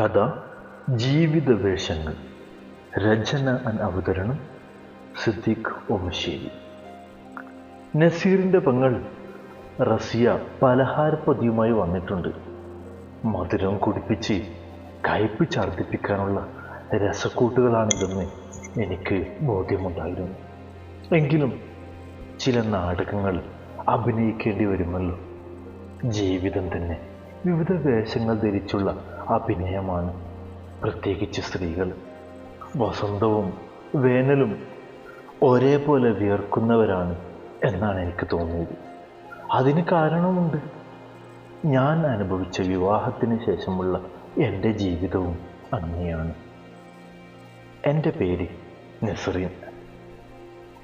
കഥ ജീവിത വേഷങ്ങൾ രചന അവതരണം സിദ്ദീഖ് ഓമശ്ശേരി. നസീറിന്റെ പെങ്ങൾ റസിയ പലഹാരപ്പതിയുമായി വന്നിട്ടുണ്ട്. മധുരം കുടിപ്പിച്ച് കയ്പ് ഛർദ്ദിപ്പിക്കാനുള്ള രസക്കൂട്ടുകളാണിതെന്ന് എനിക്ക് ബോധ്യമുണ്ടായിരുന്നു. എങ്കിലും ചില നാടകങ്ങൾ അഭിനയിക്കേണ്ടി വരുമല്ലോ. ജീവിതം തന്നെ വിവിധ വേഷങ്ങൾ ധരിച്ചുള്ള അഭിനയമാണ്. പ്രത്യേകിച്ച് സ്ത്രീകൾ. വസന്തവും വേനലും ഒരേപോലെ വിയർക്കുന്നവരാണ് എന്നാണ് എനിക്ക് തോന്നിയത്. അതിന് കാരണമുണ്ട്. ഞാൻ അനുഭവിച്ച വിവാഹത്തിന് ശേഷമുള്ള എന്റെ ജീവിതവും അങ്ങനെയാണ്. എന്റെ പേര് നസറിൻ.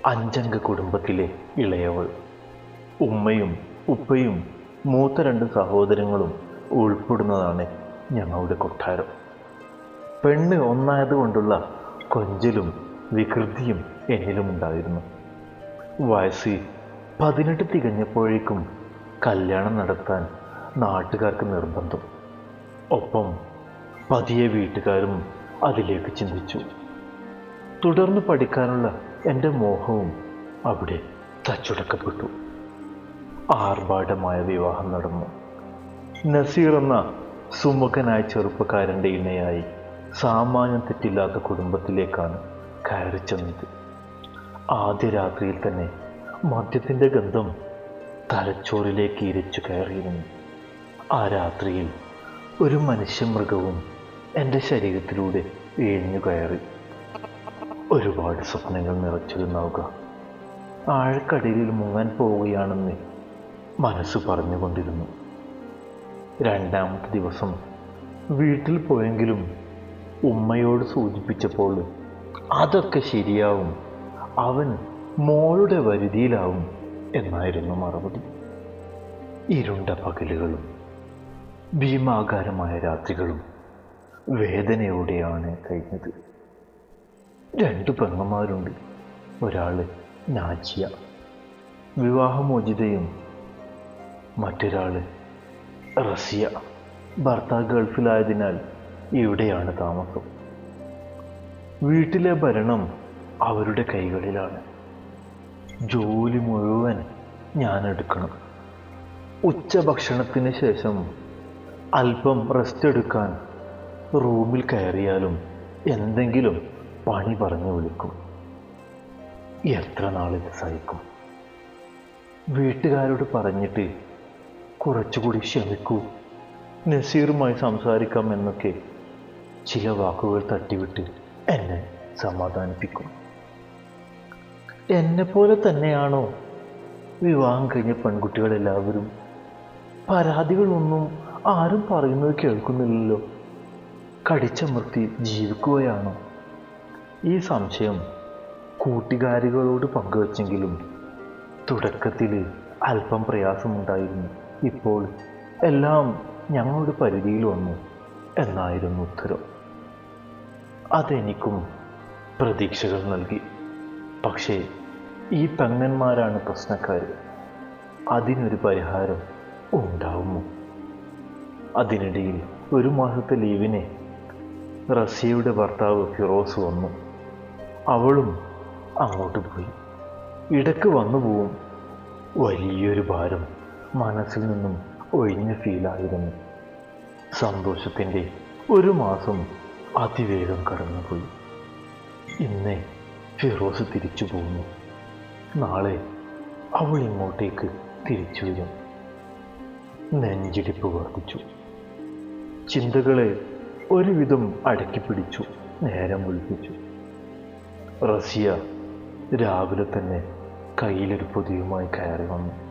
അഞ്ചംഗ കുടുംബത്തിലെ ഇളയവൾ. ഉമ്മയും ഉപ്പയും മൂത്ത രണ്ട് സഹോദരങ്ങളും ഉൾപ്പെടുന്നതാണ് ഞങ്ങളുടെ കൊട്ടാരം. പെണ്ണ് ഒന്നായതുകൊണ്ടുള്ള കൊഞ്ചലും വികൃതിയും എന്നിലും ഉണ്ടായിരുന്നു. വയസ്സ് പതിനെട്ട് തികഞ്ഞപ്പോഴേക്കും കല്യാണം നടത്താൻ നാട്ടുകാർക്ക് നിർബന്ധം. ഒപ്പം പതിയെ വീട്ടുകാരും അതിലേക്ക് ചിന്തിച്ചു. തുടർന്ന് പഠിക്കാനുള്ള എന്റെ മോഹവും അവിടെ തച്ചുടക്കപ്പെട്ടു. ആർഭാടമായ വിവാഹം നടന്നു. നസീർ എന്ന സുമുഖനായ ചെറുപ്പക്കാരന്റെ ഇണയായി സാമാന്യം തെറ്റില്ലാത്ത കുടുംബത്തിലേക്കാണ് കയറി ചെന്നത്. ആദ്യ രാത്രിയിൽ തന്നെ മദ്യത്തിന്റെ ഗന്ധം തലച്ചോറിലേക്ക് ഇരച്ചു കയറിയിരുന്നു. ആ രാത്രിയിൽ ഒരു മനുഷ്യമൃഗവും എന്റെ ശരീരത്തിലൂടെ ഇഴഞ്ഞു കയറി. ഒരുപാട് സ്വപ്നങ്ങൾ നിറച്ചിരുന്നാവുക. ആഴക്കടലിൽ മുങ്ങാൻ പോവുകയാണെന്ന് മനസ്സ് പറഞ്ഞുകൊണ്ടിരുന്നു. രണ്ടാമത്തെ ദിവസം വീട്ടിൽ പോയെങ്കിലും ഉമ്മയോട് സൂചിപ്പിച്ചപ്പോൾ അതൊക്കെ ശരിയാവും അവൻ മോളുടെ വരുതിയിലാവും എന്നായിരുന്നു മറുപടി. ഇരുണ്ട പകലുകളും ഭീമാകാരമായ രാത്രികളും വേദനയോടെയാണ് കഴിഞ്ഞത്. രണ്ട് പെങ്ങന്മാരുണ്ട്. ഒരാൾ നാജിയ വിവാഹമോചിതയും മറ്റൊരാൾ റസിയ ഭർത്താവ് ഗൾഫിലായതിനാൽ ഇവിടെയാണ് താമസം. വീട്ടിലെ ഭരണം അവരുടെ കൈകളിലാണ്. ജോലി മുഴുവൻ ഞാൻ എടുക്കണം ഉച്ചഭക്ഷണത്തിന് ശേഷം അല്പം റെസ്റ്റ് എടുക്കാൻ റൂമിൽ കയറിയാലും എന്തെങ്കിലും പണി പറഞ്ഞു വിളിക്കും. എത്ര നാളിത് സഹിക്കും? വീട്ടുകാരോട് പറഞ്ഞിട്ട് കുറച്ചുകൂടി ക്ഷമിക്കൂ. നസീറുമായി സംസാരിക്കാം എന്നൊക്കെ ചില വാക്കുകൾ തട്ടിവിട്ട് എന്നെ സമാധാനിപ്പിക്കും. എന്നെപ്പോലെ തന്നെയാണോ വിവാഹം കഴിഞ്ഞ പെൺകുട്ടികളെല്ലാവരും? പരാതികളൊന്നും ആരും പറയുന്നത് കേൾക്കുന്നില്ലല്ലോ. കടിച്ചമർത്തി ജീവിക്കുകയാണോ? ഈ സംശയം കൂട്ടുകാരികളോട് പങ്കുവച്ചെങ്കിലും തുടക്കത്തിൽ അല്പം പ്രയാസമുണ്ടായിരുന്നു. ഇപ്പോൾ എല്ലാം ഞങ്ങളുടെ പരിധിയിൽ വന്നു എന്നായിരുന്നു ഉത്തരം. അതെനിക്കും പ്രതീക്ഷകൾ നൽകി. പക്ഷേ ഈ പെങ്ങന്മാരാണ് പ്രശ്നക്കാർ അതിനൊരു പരിഹാരം ഉണ്ടാവുമോ? അതിനിടയിൽ ഒരു മാസത്തെ ലീവിനെ റസിയയുടെ ഭർത്താവ് ഫിറോസ് വന്നു. അവളും അങ്ങോട്ട് പോയി. ഇടയ്ക്ക് വന്നു പോവും വലിയൊരു ഭാരം. മനസ്സിൽ നിന്നും ഒഴിഞ്ഞ ഫീലായിരുന്നു. സന്തോഷത്തിന്റെ ഒരു മാസം അതിവേഗം കടന്നുപോയി. ഇന്ന് ഫിറോസ് തിരിച്ചു പോകുന്നു നാളെ അവൾ ഇങ്ങോട്ടേക്ക് തിരിച്ചു വരും. നെഞ്ചിടിപ്പ് വർദ്ധിച്ചു. ചിന്തകളെ ഒരുവിധം അടക്കി പിടിച്ചു നേരം ഒഴിപ്പിച്ചു റസിയ രാവിലെ തന്നെ കയ്യിലൊരു പൊതിയുമായി കയറി വന്നു.